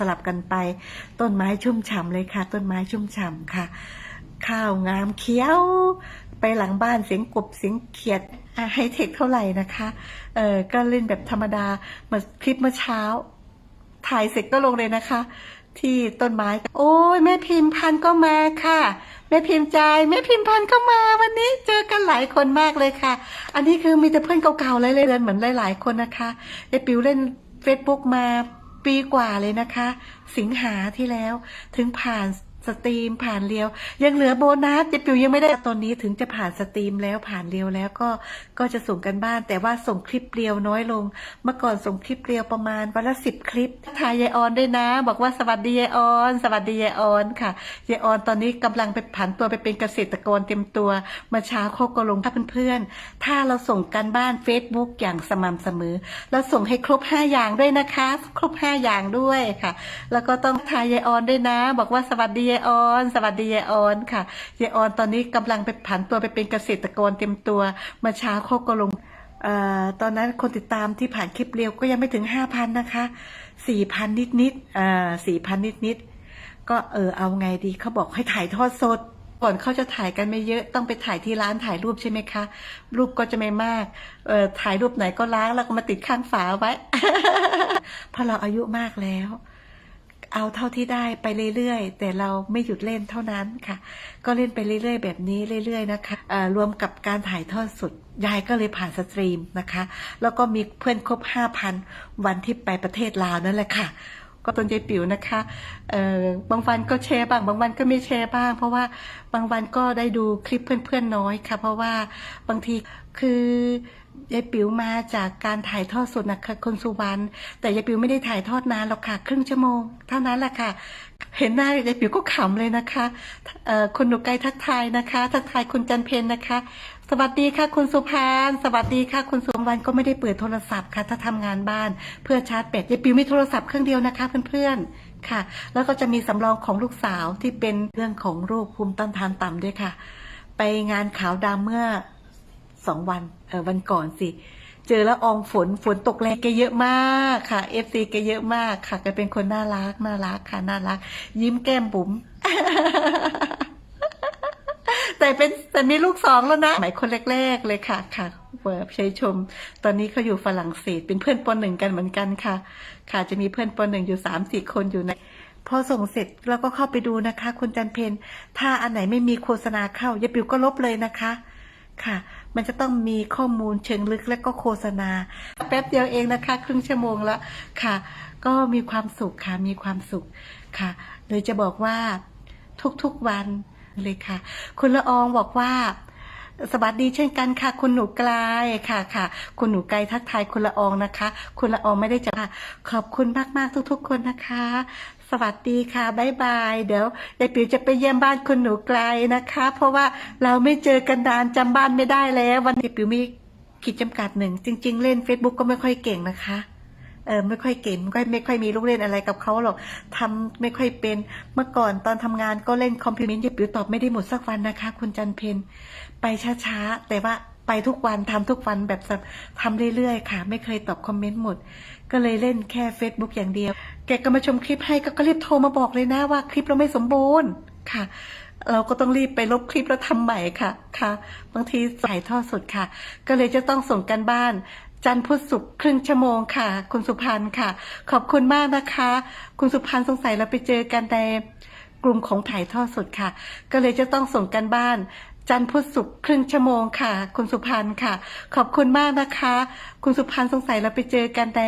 สลับกันไป ต้นไม้ชุ่มฉ่ำเลยค่ะ ต้นไม้ชุ่มฉ่ำค่ะ ข้าวงามเขียว ไปหลังบ้านเสียงกบเสียงเขียดไฮเทคเท่าไหร่นะคะ เออก็เล่นแบบธรรมดาเมือคลิปเมื่อเช้า ถ่ายเสร็จก็ลงเลยนะคะ ที่ต้นไม้ โอ้ยแม่พิมพ์พันธ์ก็มาค่ะแม่พิมพ์ใจแม่พิมพ์พันธ์ก็มาวันนี้เจอกันหลายคนมากเลยค่ะ อันนี้คือมีแต่เพื่อนเก่าๆเลยเลยเหมือนหลายๆคนนะคะยายปิวเล่น Facebook มา ปีกว่าเลยนะคะ สิงหาที่แล้วถึงผ่าน สตรีมผ่านเรียว ยังเหลือโบนัสยายปิวยังไม่ได้ตอนนี้ถึงจะผ่านสตรีมแล้วผ่านเรียวแล้วก็ก็จะส่งกันบ้าน แต่ว่าส่งคลิปเรียวน้อยลง เมื่อก่อนส่งคลิปเรียวประมาณวันละสิบคลิปทายยายออนด้วยนะ บอกว่าสวัสดียายออน สวัสดียายออนค่ะยายออนตอนนี้กำลังไปผันตัวไปเป็นเกษตรกรเต็มตัวมาเช้าเขาก็ลงถ้าเพื่อนๆถ้าเราส่งกันบ้าน Facebook อย่างสม่ำเสมอแล้วส่งให้ครบ5อย่างด้วยนะคะ ครบ5อย่างด้วยค่ะ แล้วก็ต้องทายยายออนด้วยนะ บอกว่าสวัสดียายออนสวัสดียายออนค่ะยายออนตอนนี้กำลังไปผันตัวไปเป็นเกษตรกรเต็มตัวมาเช้าเขาก็ลงเอ่อตอนนั้นคนติดตามที่ผ่านคลิปเรียวก็ยังไม่ถึงห้าพันนะคะสี่พันนิดนิดๆอ่าสี่พันนิดนิดก็เออเอาไงดีเขาบอกให้ถ่ายทอดสด ก่อนเขาจะถ่ายกันไม่เยอะต้องไปถ่ายที่ร้านถ่ายรูปใช่ไหมคะ รูปก็จะไม่มากเออถ่ายรูปไหนก็ล้างแล้วก็มาติดข้างฝาไว้เพราะเราอายุมากแล้ว เอาเท่าที่ได้ไปเรื่อยๆ แต่เราไม่หยุดเล่นเท่านั้นค่ะ ก็เล่นไปเรื่อยๆ แบบนี้เรื่อยๆนะคะรวมกับการถ่ายทอดสดยายก็เลยผ่านสตรีมนะคะ แล้วก็มีเพื่อนครบห้าพันวันที่ไปประเทศลาวนั่นแหละค่ะ ก็ต้นใจปิ๋วนะคะบางวันก็แชร์บ้างบางวันก็ไม่แชร์บ้าง เพราะว่าบางวันก็ได้ดูคลิปเพื่อนๆน้อยค่ะ เพราะว่าบางทีคือ ยายปิ๋วมาจากการถ่ายทอดสดนะคะคนสุวรรณแต่ยายปิ๋วไม่ได้ถ่ายทอดนานหรอกค่ะ ครึ่งชั่วโมงเท่านั้นแหละค่ะ เห็นหน้ายายปิ๋วก็ขำเลยนะคะคุณหนูไกลทักทายนะคะ ทักทายคุณจันเพนนะคะ สวัสดีค่ะ คุณสุพานสวัสดีค่ะ คุณสุวรรณก็ไม่ได้เปิดโทรศัพท์ค่ะ ถ้าทำงานบ้านเพื่อชาร์จแบตยายปิ๋วมีโทรศัพท์เครื่องเดียวนะคะเพื่อนๆค่ะ แล้วก็จะมีสำรองของลูกสาวที่เป็นเรื่องของโรคภูมิต้านทานต่ำด้วยค่ะ ไปงานขาวดำเมื่อ สองวันเออวันก่อนสิ เจอแล้วอองฝนฝนตกแรงแกเยอะมากค่ะเอฟซีแกเยอะมากค่ะแกเป็นคนน่ารักน่ารักค่ะน่ารัก ยิ้มแก้มบุ๋มแต่เป็นแต่มีลูกสองแล้วนะหมายคนแรก ๆ เลยค่ะค่ะเวิร์บชัยชม ตอนนี้เขาอยู่ฝรั่งเศสเป็นเพื่อนปนหนึ่งกันเหมือนกันค่ะ ค่ะจะมีเพื่อนปนหนึ่งอยู่สามสี่คนอยู่ในพอส่งเสร็จเราก็เข้าไปดูนะคะ คุณจันเพนถ้าอันไหนไม่มีโฆษณาเข้ายายปิวก็ลบเลยนะคะ ค่ะ มันจะต้องมีข้อมูลเชิงลึกและก็โฆษณา แป๊บเดียวเองนะคะ ครึ่งชั่วโมงละค่ะ ก็มีความสุขค่ะ มีความสุขค่ะเลยจะบอกว่าทุกๆวันเลยค่ะ คุณละอองบอกว่า สวัสดีเช่นกันค่ะ คุณหนูไกลค่ะค่ะ คุณหนูไกลทักทายคุณละอองนะคะ คุณละอองไม่ได้จะขอบคุณมาก ๆ ทุก ๆ คนนะคะ สวัสดีค่ะบ๊ายบาย เดี๋ยวยายปิ๋วจะไปเยี่ยมบ้านคุณหนูไกลนะคะ เพราะว่าเราไม่เจอกันนานจำบ้านไม่ได้แล้ว วันนี้ปิ๋วมีขีดจำกัดหนึ่ง จริง ๆ เล่น Facebook ก็ไม่ค่อยเก่งนะคะ เออไม่ค่อยเก่งไม่ค่อยไม่ค่อยมีลูกเล่นอะไรกับเขาหรอกทำไม่ค่อยเป็นเมื่อก่อนตอนทำงานก็เล่นคอมพิวเตอร์ยายปิ๋วตอบไม่ได้หมดสักวันนะคะ คุณจันเพนไปช้าๆ แต่ว่าไปทุกวันทำทุกวันแบบทำเรื่อยๆค่ะ ไม่เคยตอบคอมเมนต์หมด ก็เลยเล่นแค่ Facebook อย่างเดียว แกก็มาชมคลิปให้ก็ก็รีบโทรมาบอกเลยนะว่าคลิปเราไม่สมบูรณ์ค่ะเราก็ต้องรีบไปลบคลิปแล้วทำใหม่ค่ะค่ะ บางทีถ่ายทอดสดค่ะ ก็เลยจะต้องส่งกันบ้าน จันทร์พุธศุกร์ครึ่งชั่วโมงค่ะ คุณสุพันธ์ค่ะ ขอบคุณมากนะคะ คุณสุพันธ์สงสัยเราไปเจอกันในกลุ่มของถ่ายทอดสดค่ะ ก็เลยจะต้องส่งกันบ้าน จันทร์พุธศุกร์ครึ่งชั่วโมงค่ะ คุณสุพันธ์ค่ะ ขอบคุณมากนะคะ คุณสุพันธ์สงสัยเราไปเจอกันใน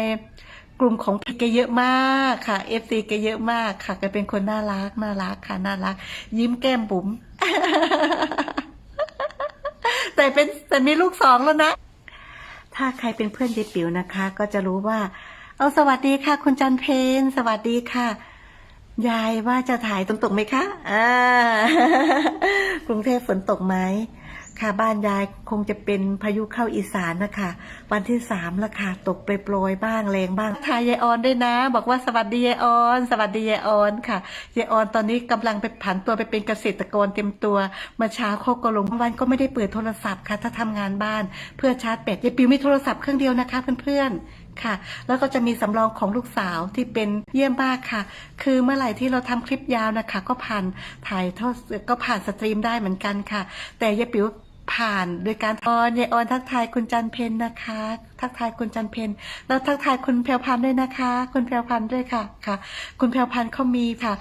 กลุ่มของแกเยอะมากค่ะเอฟซีแกเยอะมากค่ะแกเป็นคนน่ารักน่ารักค่ะน่ารัก ยิ้มแก้มบุ๋มแต่เป็นแต่มีลูกสองแล้วนะ ถ้าใครเป็นเพื่อนยายปิ๋วนะคะ ก็จะรู้ว่า เอาสวัสดีค่ะ คุณจันเพนสวัสดีค่ะ ยายว่าจะถ่ายตรงตกไหมคะอ่ากรุงเทพฝนตกไหม ค่ะบ้านยายคงจะเป็นพายุเข้าอีสานนะคะ วันที่สามละค่ะตกไปโปรยบ้างแรงบ้างทายยายออนด้วยนะ บอกว่าสวัสดียายออน สวัสดียายออนค่ะยายออนตอนนี้กำลังไปผันตัวไปเป็นเกษตรกรเต็มตัวเมื่อเช้าเขาก็ลงวันก็ไม่ได้เปิดโทรศัพท์ค่ะ ถ้าทำงานบ้านเพื่อชาร์จแบตยายปิวมีโทรศัพท์เครื่องเดียวนะคะเพื่อนๆ ค่ะ แล้วก็จะมีสำรองของลูกสาวที่เป็นเยี่ยมมากค่ะ คือเมื่อไหร่ที่เราทำคลิปยาวนะคะ ก็ผ่านถ่ายทอดก็ผ่านสตรีมได้เหมือนกันค่ะ แต่ยายปิ๋วผ่านโดยการออนยายออนทักทายคุณจันเพนนะคะ ทักทายคุณจันเพนแล้วทักทายคุณแพรวพันด้วยนะคะ คุณแพรวพันด้วยค่ะค่ะ คุณแพรวพันเขามีค่ะ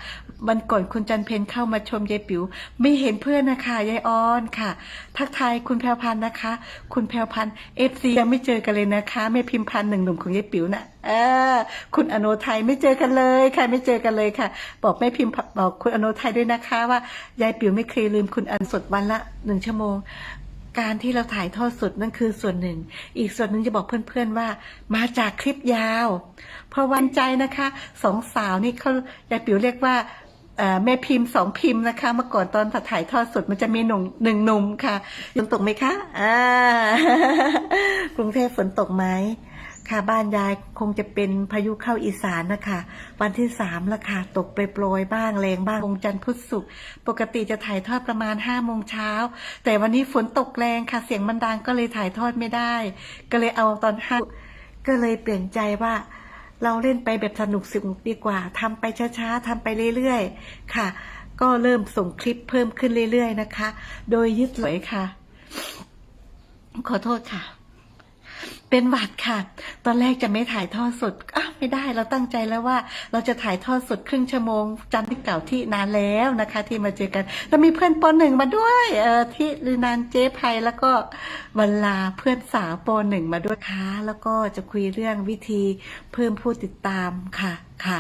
วันก่อนคุณจันเพนเข้ามาชมยายปิ๋วไม่เห็นเพื่อนนะคะยายออนค่ะ ทักทายคุณแพรวพันนะคะ คุณแพรวพันเอฟซียังไม่เจอกันเลยนะคะแม่พิมพ์พันหนึ่งหนุ่มของยายปิ๋วน่ะเออคุณอโนไทยไม่เจอกันเลยค่ะไม่เจอกันเลยค่ะ บอกแม่พิมพ์บอกคุณอโนไทยด้วยนะคะ ว่ายายปิ๋วไม่เคยลืมคุณอันสดวันละหนึ่งชั่วโมง การที่เราถ่ายทอดสดนั่นคือส่วนหนึ่ง อีกส่วนหนึ่งจะบอกเพื่อนๆว่า มาจากคลิปยาว เพราะวันใจนะคะสองสาวนี่เขายายปิ๋วเรียกว่าแม่พิมพ์สองพิมพ์นะคะ เมื่อก่อนตอนถ่ายทอดสดมันจะมีหนุ่มหนึ่งหนุ่มค่ะฝนตกไหมคะอ่ากรุงเทพฝนตกไหม ค่ะบ้านยายคงจะเป็นพายุเข้าอีสานนะคะ วันที่สามละค่ะตกโปรยๆบ้างแรงบ้างวงจันทร์พุธศุกร์ปกติจะถ่ายทอดประมาณห้าโมงเช้าแต่วันนี้ฝนตกแรงค่ะเสียงมันดังก็เลยถ่ายทอดไม่ได้ ก็เลยเอาตอนห้าก็เลยเปลี่ยนใจว่าเราเล่นไปแบบสนุกสนุกดีกว่าทำไปช้าๆทำไปเรื่อยๆค่ะ ก็เริ่มส่งคลิปเพิ่มขึ้นเรื่อยๆนะคะ โดยยึดสวยค่ะ ขอโทษค่ะ เป็นหวัดค่ะ ตอนแรกจะไม่ถ่ายทอดสดอ้าวไม่ได้เราตั้งใจแล้วว่า เราจะถ่ายทอดสดครึ่งชั่วโมงจำที่เก่าที่นานแล้วนะคะ ที่มาเจอกันแล้วมีเพื่อนปหนึ่งมาด้วยเออที่ลือนานเจ๊ภัยแล้วก็วันลาเพื่อนสาวปหนึ่งมาด้วยค่ะแล้วก็จะคุยเรื่องวิธีเพิ่มผู้ติดตามค่ะค่ะ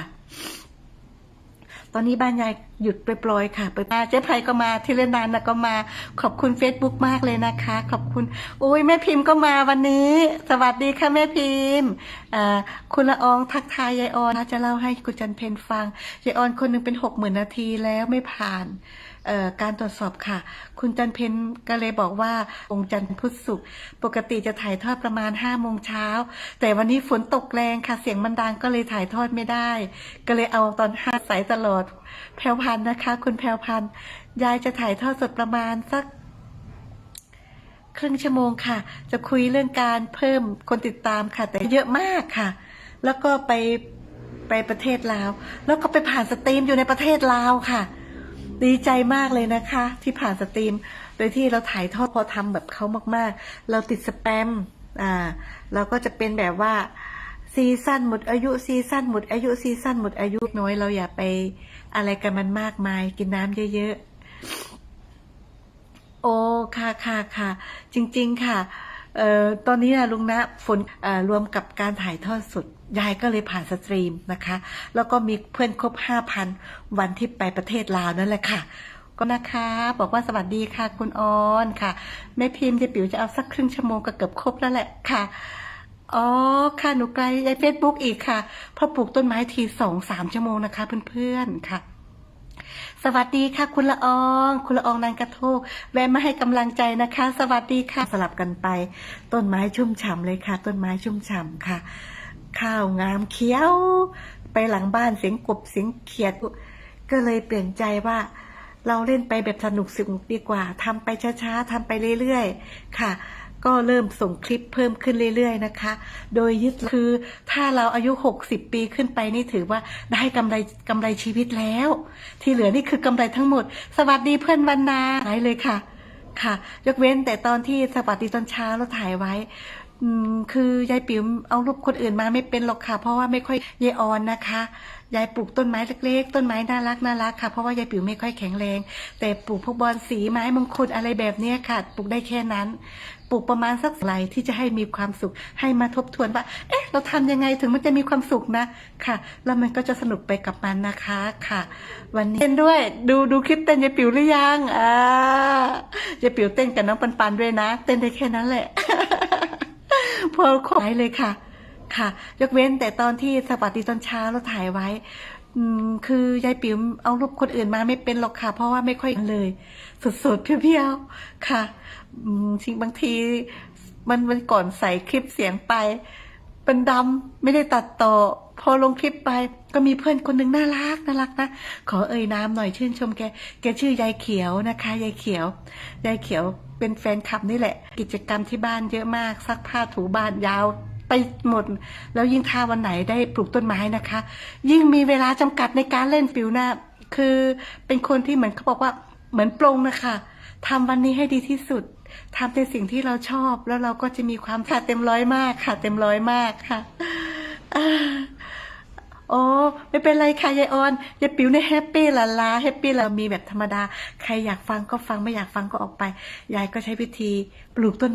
ตอนนี้บ้านยาย หยุดไปปล่อยค่ะไปมาเจ๊ไพก็มาที่เล่นนานนะก็มา ขอบคุณ Facebook มากเลยนะคะ ขอบคุณโอ้ยแม่พิมพ์ก็มาวันนี้ สวัสดีค่ะแม่พิมพ์คุณละอองทักทายยายออนจะเล่าให้คุณจันเพนฟังยายออนคนหนึงเป็นหกหมื่นนาทีแล้วไม่ผ่านการตรวจสอบค่ะ คุณจันเพนก็เลยบอกว่าองค์จันพุทธศุกร์ปกติจะถ่ายทอดประมาณห้าโมงเช้า แต่วันนี้ฝนตกแรงค่ะ เสียงมันดังก็เลยถ่ายทอดไม่ได้ ก็เลยเอาตอนห้าสายตลอดแพรวพันธ์นะคะ คุณแพรวพันธ์ยายจะถ่ายทอดสดประมาณสัก ครึ่งชั่วโมงค่ะ จะคุยเรื่องการเพิ่มคนติดตามค่ะ แต่เยอะมากค่ะ แล้วก็ไปไปประเทศลาว แล้วก็ไปผ่านสตรีมอยู่ในประเทศลาวค่ะ ดีใจมากเลยนะคะ ที่ผ่านสตรีม โดยที่เราถ่ายทอดพอทำแบบเขามากๆ เราติดสแปมอ่าเราก็จะเป็นแบบว่าซีซั่นหมดอายุซีซั่นหมดอายุซีซั่นหมดอายุน้อยเราอย่าไป อะไรกันมันมากมาย กินน้ำเยอะๆ โอ้ค่ะค่ะค่ะ จริง ๆ ค่ะเอ่อตอนนี้นะลุงนะฝนรวมกับการถ่ายทอดสดยายก็เลยผ่านสตรีมนะคะ แล้วก็มีเพื่อนครบห้าพันวันที่ไปประเทศลาวนั่นแหละค่ะ ก็นะคะ บอกว่าสวัสดีค่ะคุณออนค่ะแม่พิมพ์จะปิ๋วจะเอาสักครึ่งชั่วโมงก็เกือบครบแล้วแหละค่ะ อ๋อค่ะ หนูไกลในเฟซบุ๊กอีกค่ะเพอปลูกต้นไม้ทีสองสามชั่วโมงนะคะ เพื่อนๆค่ะ สวัสดีค่ะ คุณละออง คุณละอองนางกระโทกแวะมาให้กำลังใจนะคะ สวัสดีค่ะสลับกันไป ต้นไม้ชุ่มฉ่ำเลยค่ะ ต้นไม้ชุ่มฉ่ำค่ะ ข้าวงามเขียว ไปหลังบ้านเสียงกบเสียงเขียด ก็เลยเปลี่ยนใจว่าเราเล่นไปแบบสนุกสนุกดีกว่าทำไปช้าๆทำไปเรื่อยๆ ค่ะ ก็เริ่มส่งคลิปเพิ่มขึ้นเรื่อยๆนะคะ โดยยึดคือถ้าเราอายุ 60 ปีขึ้นไปนี่ถือว่าได้กำไรกำไรชีวิตแล้ว ที่เหลือนี่คือกำไรทั้งหมด สวัสดีเพื่อนวันนาไหนเลยค่ะ ค่ะ ยกเว้นแต่ตอนที่สวัสดีตอนเช้าเราถ่ายไว้คือยายปิ๋วเอารูปคนอื่นมาไม่เป็นหรอกค่ะ เพราะว่าไม่ค่อยยายออนนะคะ ยายปลูกต้นไม้เล็กๆ ต้นไม้น่ารักน่ารักค่ะ เพราะว่ายายปิ๋วไม่ค่อยแข็งแรง แต่ปลูกพวกบอนสีไม้มงคลอะไรแบบนี้ค่ะ ปลูกได้แค่นั้น ปลูกประมาณสักไรที่จะให้มีความสุข ให้มาทบทวนว่า เอ๊ะ เราทำยังไงถึงมันจะมีความสุขนะ ค่ะ แล้วมันก็จะสนุกไปกับมันนะคะค่ะ วันนี้เต้นด้วย ดูดูคลิปเต้นยายปิ๋วหรือยัง อ่ายายปิ๋วเต้นกับน้องปันปันด้วยนะ เต้นได้แค่นั้นแหละ พอครบไว้เลยค่ะ ค่ะ ยกเว้นแต่ตอนที่สวัสดีตอนเช้าเราถ่ายไว้คือยายปิ๋วเอารูปคนอื่นมาไม่เป็นหรอกค่ะ เพราะว่าไม่ค่อยเลยสดๆเพียวๆค่ะจริงบางทีมันวันก่อนใส่คลิปเสียงไปเป็นดำไม่ได้ตัดต่อ พอลงคลิปไปก็มีเพื่อนคนหนึ่งน่ารักน่ารักนะขอเอ่ยนามหน่อยชื่นชมแกแกชื่อยายเขียวนะคะยายเขียวยายเขียวเป็นแฟนคลับนี่แหละ กิจกรรมที่บ้านเยอะมากซักผ้าถูบ้านยาว ไปหมด แล้วยิ่งถ้าวันไหนได้ปลูกต้นไม้นะคะ ยิ่งมีเวลาจำกัดในการเล่นปิวหน้า คือเป็นคนที่เหมือนเขาบอกว่าเหมือนปรงนะคะทำวันนี้ให้ดีที่สุดทำในสิ่งที่เราชอบแล้วเราก็จะมีความค่ะเต็มร้อยมากค่ะ เต็มร้อยมากค่ะอ่าโอ้ไม่เป็นไรค่ะยายออนยายปิ๋วเนี่ยแฮปปี้ละลาแฮปปี้ละมีแบบธรรมดา ใครอยากฟังก็ฟังไม่อยากฟังก็ออกไป ยายก็ใช้วิธีปลูกต้น